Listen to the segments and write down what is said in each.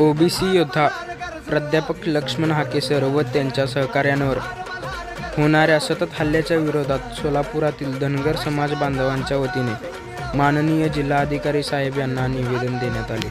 OBC योद्धा प्राध्यापक लक्ष्मण हाकेसर व त्यांच्या सहकाऱ्यांवर होणाऱ्या सतत हल्ल्याच्या विरोधात सोलापुरातील धनगर समाज बांधवांच्या वतीने माननीय जिल्हाधिकारी साहेब यांना निवेदन देण्यात आले.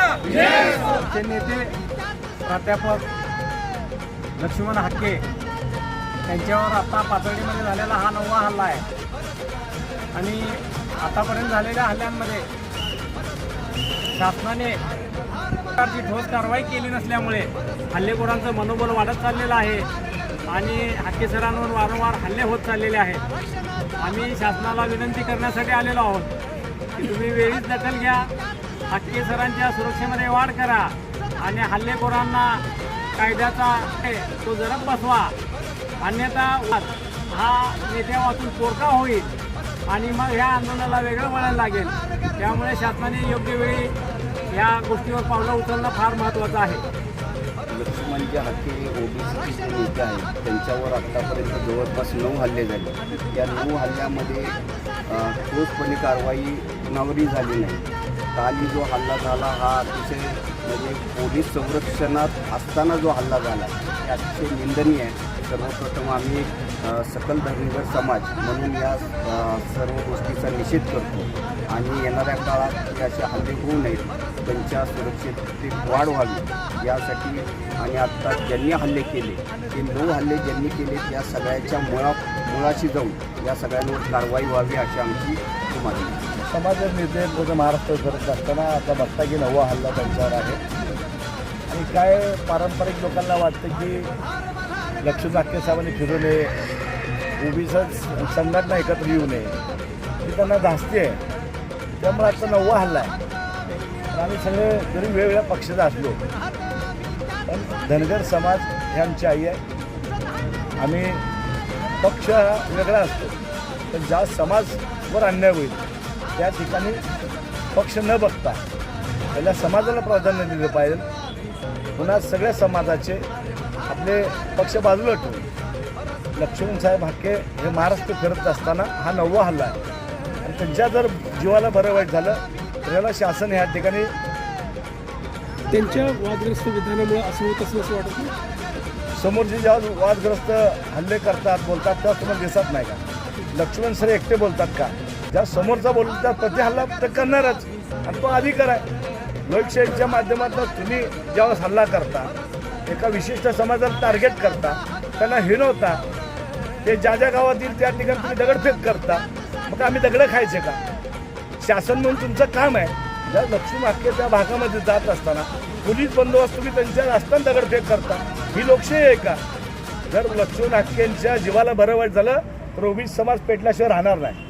आमचे नेते प्राध्यापक लक्ष्मण हाके त्यांच्यावर आता पातळीमध्ये झालेला हा नववा हल्ला आहे. आणि आतापर्यंत झालेल्या हल्ल्यांमध्ये शासनाने प्रकारची ठोस कारवाई केली नसल्यामुळे हल्लेखोरांचं मनोबल वाढत चाललेलं आहे. आणि हक्केसरांवर वारंवार हल्ले होत चाललेले आहेत. आम्ही शासनाला विनंती करण्यासाठी आलेलो आहोत. की तुम्ही वेळीच दखल घ्या. हक्केसरांच्या सुरक्षेमध्ये वाढ करा. आणि हल्लेखोरांना कायद्याचा तो जरब बसवा. अन्यथा हा नेत्या वाचून पोरका होईल. आणि मग ह्या आंदोलनाला वेगळं वळण लागेल. त्यामुळे शासनाने योग्य वेळी या गोष्टीवर पावलं उचलणं फार महत्त्वाचं आहे. लक्ष्मण जे हक्के ओबीसीचे नेते आहेत त्यांच्यावर आत्तापर्यंत जवळपास नऊ हल्ले झाले. या नऊ हल्ल्यामध्ये ठोसपणे कारवाई कुणावरही झाली नाही. काली जो हल्ला झाला हा अतिशय म्हणजे पोलीस संरक्षणात असताना जो हल्ला झाला हे अतिशय निंदनीय आहे. सर्वप्रथम आम्ही सकल धर्मीय समाज म्हणून या सर्व गोष्टीचा निषेध करतो. आणि येणाऱ्या काळात हे असे हल्ले होऊ नयेत. त्यांच्या सुरक्षिततेत वाढ व्हावी. यासाठी आणि आत्ता ज्यांनी हल्ले केले ते नऊ हल्ले ज्यांनी केले त्या सगळ्याच्या मुळा मुळाशी जाऊन या सगळ्यांवर कारवाई व्हावी अशी आमची मागणी आहे. समाज नेते पूर्ण महाराष्ट्र करत असताना आता बघता की नवा हल्ला त्यांच्यावर आहे. आणि काय पारंपरिक लोकांना वाटतं की लक्ष जाके साहेबांनी फिरू नये उभीच संघटना एकत्र येऊ नये ही त्यांना धास्ती आहे. त्यामुळे आता नववा हल्ला आहे. आम्ही सगळे जरी वेगवेगळ्या पक्षाचा असलो पण धनगर समाज हे आमची आई आहे. आम्ही पक्ष हा वेगळा असतो पण ज्या समाजवर अन्याय होईल त्या ठिकाणी पक्ष न बघता पहिल्या समाजाला प्राधान्य दिलं पाहिजे. पुन्हा सगळ्या समाजाचे आपले पक्ष बाजूला ठेवून. लक्ष्मण साहेब हाके हे महाराष्ट्र फिरत असताना हा नववा हल्ला आहे. आणि त्यांच्या जर जीवाला बरं वाईट झालं तर याला शासन ह्या ठिकाणी त्यांच्या वादग्रस्त विधानामुळे असं होत असं असं वाटत नाही? समोरचे जेव्हा वादग्रस्त हल्ले करतात बोलतात तेव्हा तुम्हाला दिसत नाही का? लक्ष्मण सर एकटे बोलतात का? ज्या समोरचा बोलतो त्या प्रति हल्ला तर करणारच. आणि तो अधिकार आहे. लोकशाहीच्या माध्यमातून तुम्ही ज्यावेळेस हल्ला करता एका विशिष्ट समाजाला टार्गेट करता त्यांना हिणवता ते ज्या ज्या गावात येईल त्या ठिकाणी तुम्ही दगडफेक करता मग आम्ही दगडं खायचे का? शासन म्हणून तुमचं काम आहे. ज्या लक्ष्मी त्या भागामध्ये जात असताना पोलीस बंदोबस्त तुम्ही त्यांच्या असताना दगडफेक करता. ही लोकशाही आहे का? जर लक्ष्मण नाटकेंच्या जीवाला बरं वाईट झालं तर ओबीसी समाज पेटल्याशिवाय राहणार नाही.